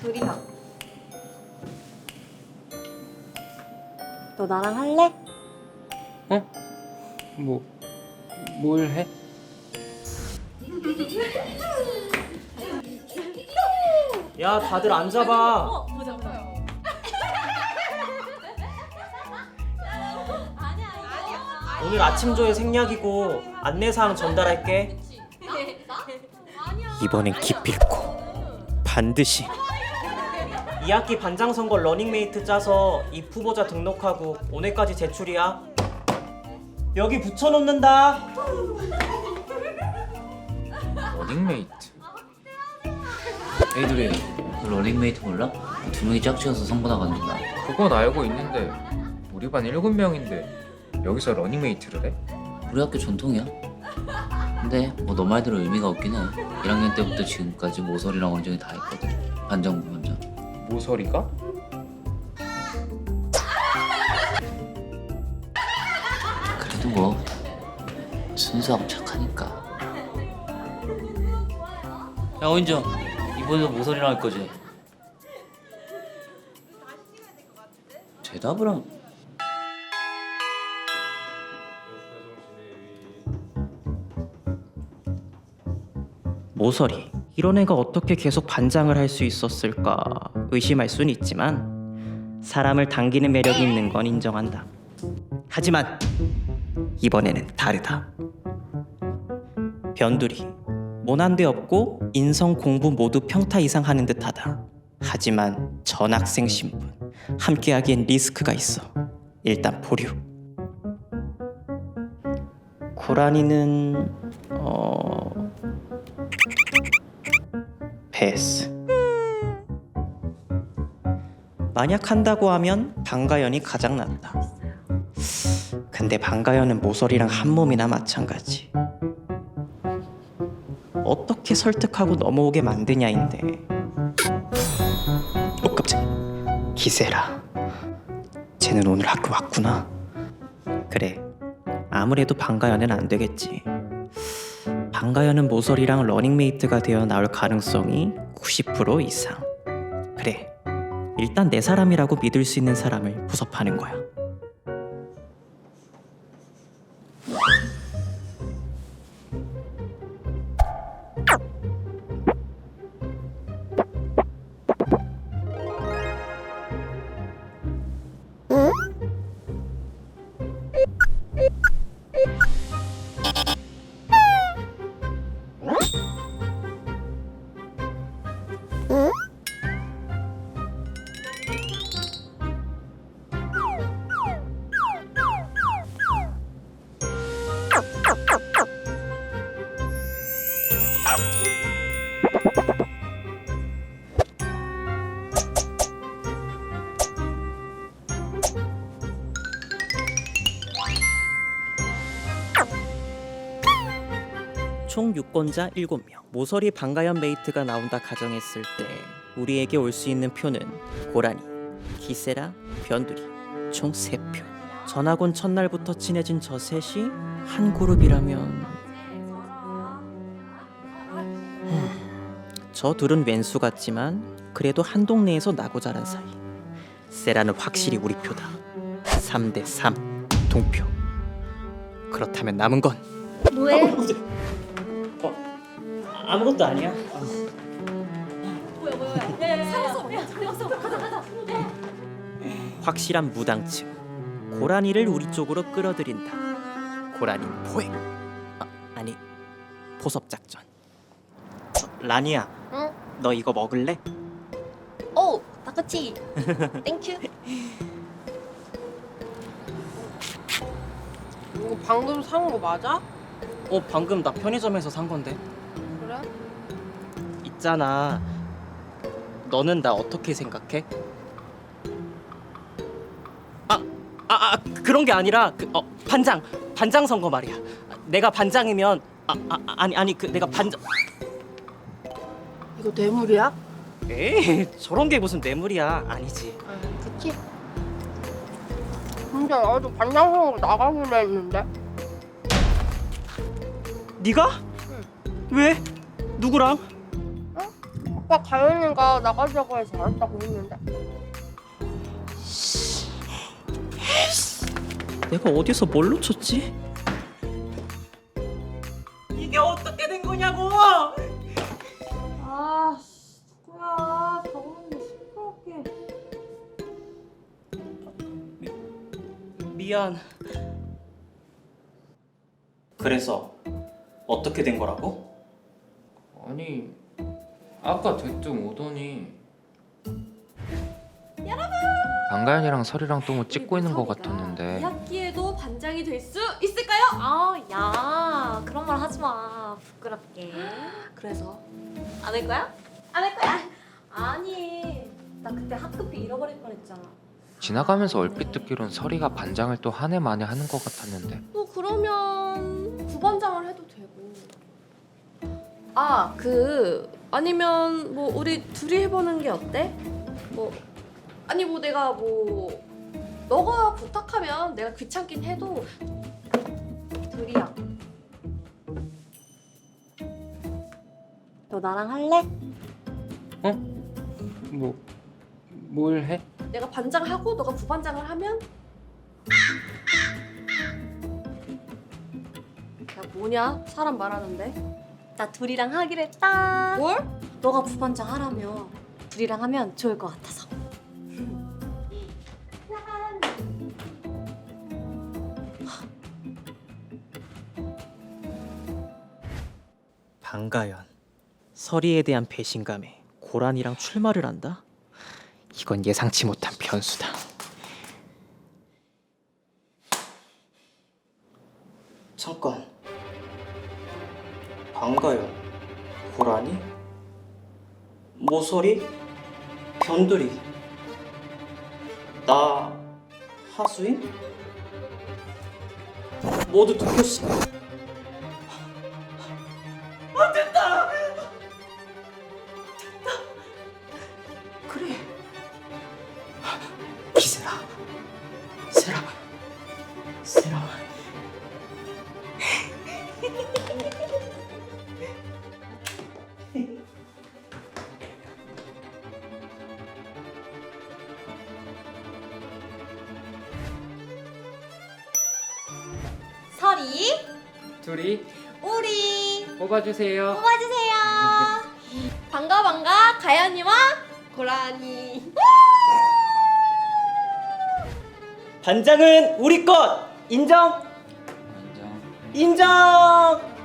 둘이야. 너 나랑 할래? 뭐, 뭘 해? 야 다들 앉아봐 오늘 아침 조회 생략이고 안내사항 전달할게 이번엔 기필코 반드시 2학기 반장 선거 러닝메이트 짜서 입 후보자 등록하고 오늘까지 제출이야? 여기 붙여놓는다. 러닝메이트. 에이드리 너 러닝메이트 몰라? 두 명이 짝지어서 선거 나간다. 그건 알고 있는데 우리 반 일곱 명인데 여기서 러닝메이트를 해? 우리 학교 전통이야. 근데 뭐 너 말대로 의미가 없긴 해. 1학년 때부터 지금까지 모서리랑 원정이 다 했거든. 반장 부반장 모서리가? 그래도 뭐 순수하고 착하니까 야 원정 이번에도 모서리랑 할 거지? 대답을 한 모서리 이런 애가 어떻게 계속 반장을 할 수 있었을까 의심할 순 있지만 사람을 당기는 매력이 있는 건 인정한다. 하지만 이번에는 다르다. 변두리 모난데 없고 인성 공부 모두 평타 이상 하는 듯하다. 하지만 전학생 신분 함께하기엔 리스크가 있어. 일단 보류. 고라니는 어 패스. 만약 한다고 하면 방가연이 가장 낫다. 근데 방가연은 모서리랑 한 몸이나 마찬가지. 어떻게 설득하고 넘어오게 만드냐인데. 어 깜짝. 기세라. 쟤는 오늘 학교 왔구나. 그래. 아무래도 방가연은 안 되겠지. 방가연은 모서리랑 러닝메이트가 되어 나올 가능성이 90% 이상. 그래. 일단 내 사람이라고 믿을 수 있는 사람을 부섭하는 거야. 총 유권자 7명. 모서리 방가연 메이트가 나온다 가정했을 때 우리에게 올 수 있는 표는 고라니, 기세라, 변두리 총 3표. 전학 온 첫날부터 친해진 저 셋이 한 그룹이라면 음, 저 둘은 왼수 같지만 그래도 한 동네에서 나고 자란 사이. 세라는 확실히 우리 표다. 3대 3 동표. 그렇다면 남은 건 뭐해? 아무것도 아니야. 확실한 무당층 고라니를 우리 쪽으로 끌어들인다. 고라니 포획. 아, 아니 포섭 작전. 어, 라니야, 응? 너 이거 먹을래? 오, 다크치. 땡큐. 이거 방금 산거 맞아? 어 방금 나 편의점에서 산 건데. 그래? 있잖아. 너는 나 어떻게 생각해? 아, 아, 아 그런 게 아니라 그, 어, 반장, 반장 선거 말이야. 내가 반장이면 아, 아 아니 아니 그 내가 반장. 이거 뇌물이야? 에이 저런 게 무슨 뇌물이야 아니지 아, 그치. 근데 나도 반장선거 나가기로 했는데 네가? 왜? 누구랑? 아까 가연이가 나가자고 해서 알았다고 했는데. 내가 어디서 뭘 놓쳤지? 이게 어떻게 된 거냐고! 아, 누구야? 저번에 시끄럽게. 미안. 그래서 어떻게 된 거라고? 아니 아까 대뜸 오더니 방가연이랑 설이랑 또 뭐 찍고 있는 것 같았는데 이 학기에도 반장이 될 수 있을까요? 아, 야, 그런 말 하지 마. 부끄럽게. 그래서 안 할 거야? 안 할 거야? 아니, 나 그때 학급비 잃어버릴 뻔했잖아. 지나가면서 얼핏 듣기론 설이가 반장을 또 한 해 만에 하는 것 같았는데 뭐 그러면 부반장을 해도 되고 아 그 아니면 뭐 우리 둘이 해보는 게 어때? 뭐 아니 뭐 내가 뭐 너가 부탁하면 내가 귀찮긴 해도 둘이야. 너 나랑 할래? 뭐 뭘 해? 내가 반장하고 너가 부반장을 하면 야 뭐냐 사람 말하는데 나 둘이랑 하기로 했다. 뭘? 너가 부반장 하라며. 둘이랑 하면 좋을 것 같아서. 방가연 설이에 대한 배신감에 고란이랑 출마를 한다? 이건 예상치 못한 변수다. 잠깐. 방가연, 고란이, 모서리, 변두리. 나 하수인? 모두 도쿄시. 그래. 기세라. 세라. 세라. 설이, 둘이 우리 뽑아주세요 뽑아주세요. 반가 반가 가연이와 고라니 반장은 우리 것! 인정! 완전 인정!